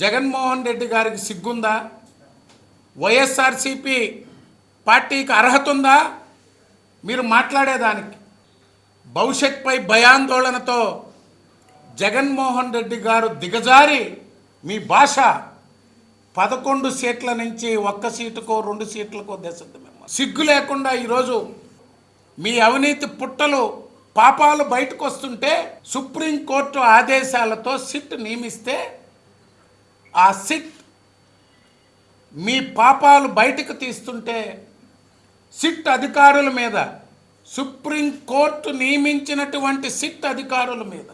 జగన్మోహన్ రెడ్డి గారికి సిగ్గుందా? వైఎస్ఆర్సిపి పార్టీకి అర్హత ఉందా మీరు మాట్లాడేదానికి. భవిష్యత్పై భయాందోళనతో జగన్మోహన్ రెడ్డి గారు దిగజారి మీ భాష. పదకొండు సీట్ల నుంచి ఒక్క సీటుకో రెండు సీట్లకో దేశద్దు మేము సిగ్గు లేకుండా ఈరోజు మీ అవినీతి పుట్టలు పాపాలు బయటకు వస్తుంటే సుప్రీంకోర్టు ఆదేశాలతో సిట్ నియమిస్తే ఆ సిట్ మీ పాపాలు బయటకు తీస్తుంటే సిట్ అధికారుల మీద సుప్రీంకోర్టు నియమించినటువంటి సిట్ అధికారుల మీద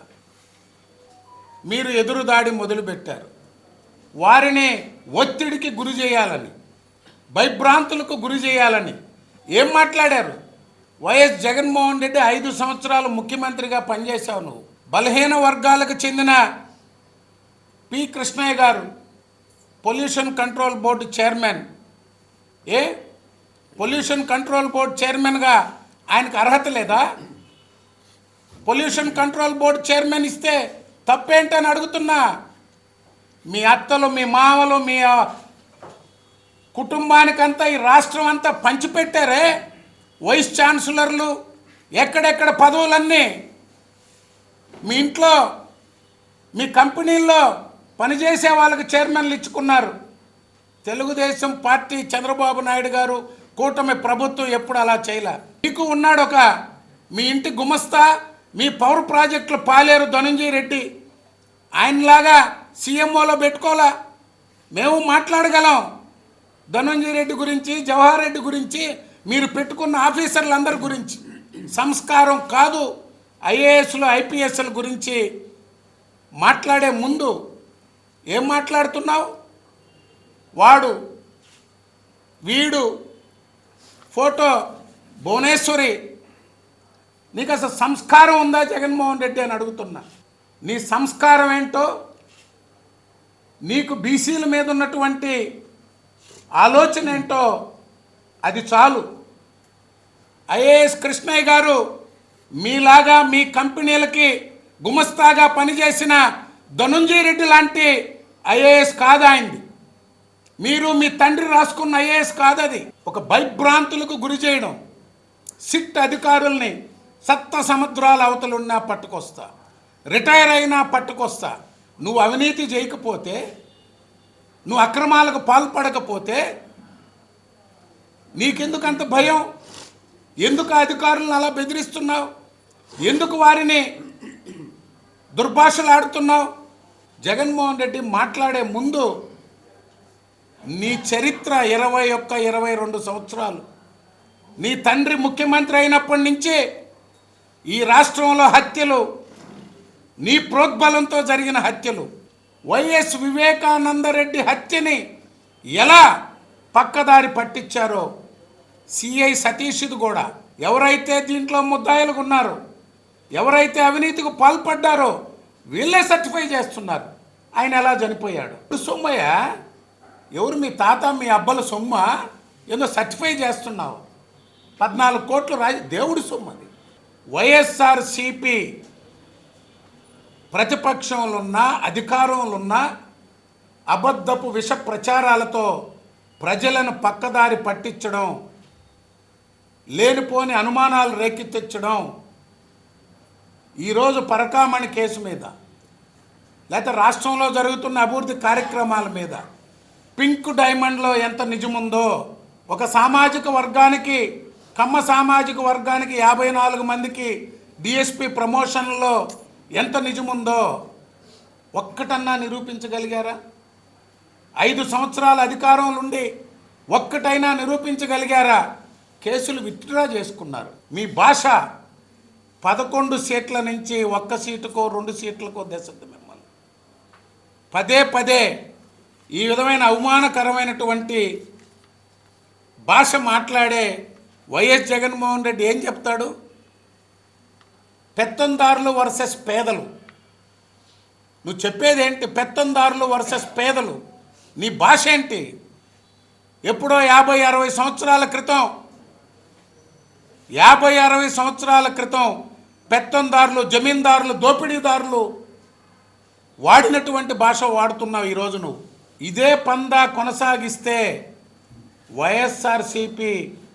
మీరు ఎదురుదాడి మొదలుపెట్టారు. వారిని ఒత్తిడికి గురి చేయాలని భయభ్రాంతులకు గురి చేయాలని ఏం మాట్లాడారు? వైఎస్ జగన్మోహన్ రెడ్డి ఐదు సంవత్సరాలు ముఖ్యమంత్రిగా పనిచేశావు నువ్వు. బలహీన వర్గాలకు చెందిన P Krishnaiah garu pollution control board chairman ఏ? పొల్యూషన్ కంట్రోల్ బోర్డు చైర్మన్గా ఆయనకు అర్హత లేదా? పొల్యూషన్ కంట్రోల్ బోర్డు చైర్మన్ ఇస్తే తప్పేంటని అడుగుతున్నా. మీ అత్తలు మీ మామలు మీ కుటుంబానికంతా ఈ రాష్ట్రం అంతా పంచిపెట్టారే? వైస్ ఛాన్సలర్లు ఎక్కడెక్కడ పదవులన్నీ మీ ఇంట్లో మీ కంపెనీల్లో పనిచేసే వాళ్ళకి చైర్మన్లు ఇచ్చుకున్నారు. తెలుగుదేశం పార్టీ చంద్రబాబు నాయుడు గారు కూటమి ప్రభుత్వం ఎప్పుడు అలా చేయలే. మీకు ఉన్నాడు ఒక మీ ఇంటి గుమస్తా మీ పవర్ ప్రాజెక్టులు పాలేరు ధనంజయ రెడ్డి. ఆయనలాగా సీఎంఓలో పెట్టుకోవాలా మేము మాట్లాడగలం. ధనంజయ రెడ్డి గురించి జవహర్ రెడ్డి గురించి మీరు పెట్టుకున్న ఆఫీసర్లందరి గురించి. సంస్కారం కాదు. ఐఏఎస్లు ఐపీఎస్ల గురించి మాట్లాడే ముందు ఏం మాట్లాడుతున్నావు? వాడు వీడు ఫోటో భువనేశ్వరి నీకు అసలు సంస్కారం ఉందా జగన్మోహన్ రెడ్డి అని అడుగుతున్నా. నీ సంస్కారం ఏంటో నీకు బీసీల మీద ఉన్నటువంటి ఆలోచన ఏంటో అది చాలు. ఐఏఎస్ కృష్ణయ్య గారు మీలాగా మీ కంపెనీలకి గుమస్తాగా పనిచేసిన ధనుంజయ రెడ్డి లాంటి ఐఏఎస్ కాదు ఆయనది మీరు మీ తండ్రి రాసుకున్న ఐఏఎస్ కాదు అది ఒక భయభ్రాంతులకు గురి చేయడం. సిట్ అధికారుల్ని సప్త సముద్రాల అవతలున్నా పట్టుకొస్తా. రిటైర్ అయినా పట్టుకొస్తా. నువ్వు అవినీతి చేయకపోతే నువ్వు అక్రమాలకు పాల్పడకపోతే నీకెందుకు అంత భయం? ఎందుకు అధికారులను అలా బెదిరిస్తున్నావు? ఎందుకు వారిని దుర్భాషలాడుతున్నావు? జగన్మోహన్ రెడ్డి మాట్లాడే ముందు నీ చరిత్ర ఇరవై ఒక్క ఇరవై రెండు సంవత్సరాలు. నీ తండ్రి ముఖ్యమంత్రి అయినప్పటి నుంచి ఈ రాష్ట్రంలో హత్యలు నీ ప్రోద్బలంతో జరిగిన హత్యలు వైఎస్ వివేకానందరెడ్డి హత్యని ఎలా పక్కదారి పట్టించారో సిఐ సతీష్ది కూడా ఎవరైతే దీంట్లో ముద్దాయిలుగా ఉన్నారో ఎవరైతే అవినీతికి పాల్పడ్డారో వీళ్ళే సర్టిఫై చేస్తున్నారు. ఆయన ఎలా చనిపోయాడు? సొమ్మయ్య ఎవరు మీ తాత మీ అబ్బల సొమ్మ? ఏదో సర్టిఫై చేస్తున్నావు. పద్నాలుగు కోట్లు రాజ దేవుడి సొమ్ము అది. వైఎస్ఆర్ సిపి ప్రతిపక్షంలో అధికారంలో ఉన్న అబద్ధపు విష ప్రచారాలతో ప్రజలను పక్కదారి పట్టించడం లేనిపోని అనుమానాలు రేకెత్తించడం ఈరోజు పరకామణి కేసు మీద లేకపోతే రాష్ట్రంలో జరుగుతున్న అభివృద్ధి కార్యక్రమాల మీద పింక్ డైమండ్లో ఎంత నిజముందో ఒక సామాజిక వర్గానికి కమ్మ సామాజిక వర్గానికి యాభై నాలుగు మందికి డిఎస్పి ప్రమోషన్లో ఎంత నిజముందో ఒక్కటన్నా నిరూపించగలిగారా? ఐదు సంవత్సరాల అధికారంలో ఉండి ఒక్కటైనా నిరూపించగలిగారా? కేసులు విత్డ్రా చేసుకున్నారు. మీ భాష పదకొండు సీట్ల నుంచి ఒక్క సీటుకో రెండు సీట్లకో దేశద్దు మిమ్మల్ని. పదే పదే ఈ విధమైన అవమానకరమైనటువంటి భాష మాట్లాడే వైఎస్ జగన్మోహన్ రెడ్డి ఏం చెప్తాడు? పెత్తందారులు వర్సెస్ పేదలు. నువ్వు చెప్పేది ఏంటి? పెత్తందారులు వర్సెస్ పేదలు. నీ భాష ఏంటి? ఎప్పుడో యాభై అరవై సంవత్సరాల క్రితం యాభై అరవై సంవత్సరాల క్రితం పెత్తందారులు జమీందారులు దోపిడీదారులు వాడినటువంటి భాష వాడుతున్నావు ఈరోజు నువ్వు. ఇదే పందా కొనసాగిస్తే వైఎస్ఆర్సీపీ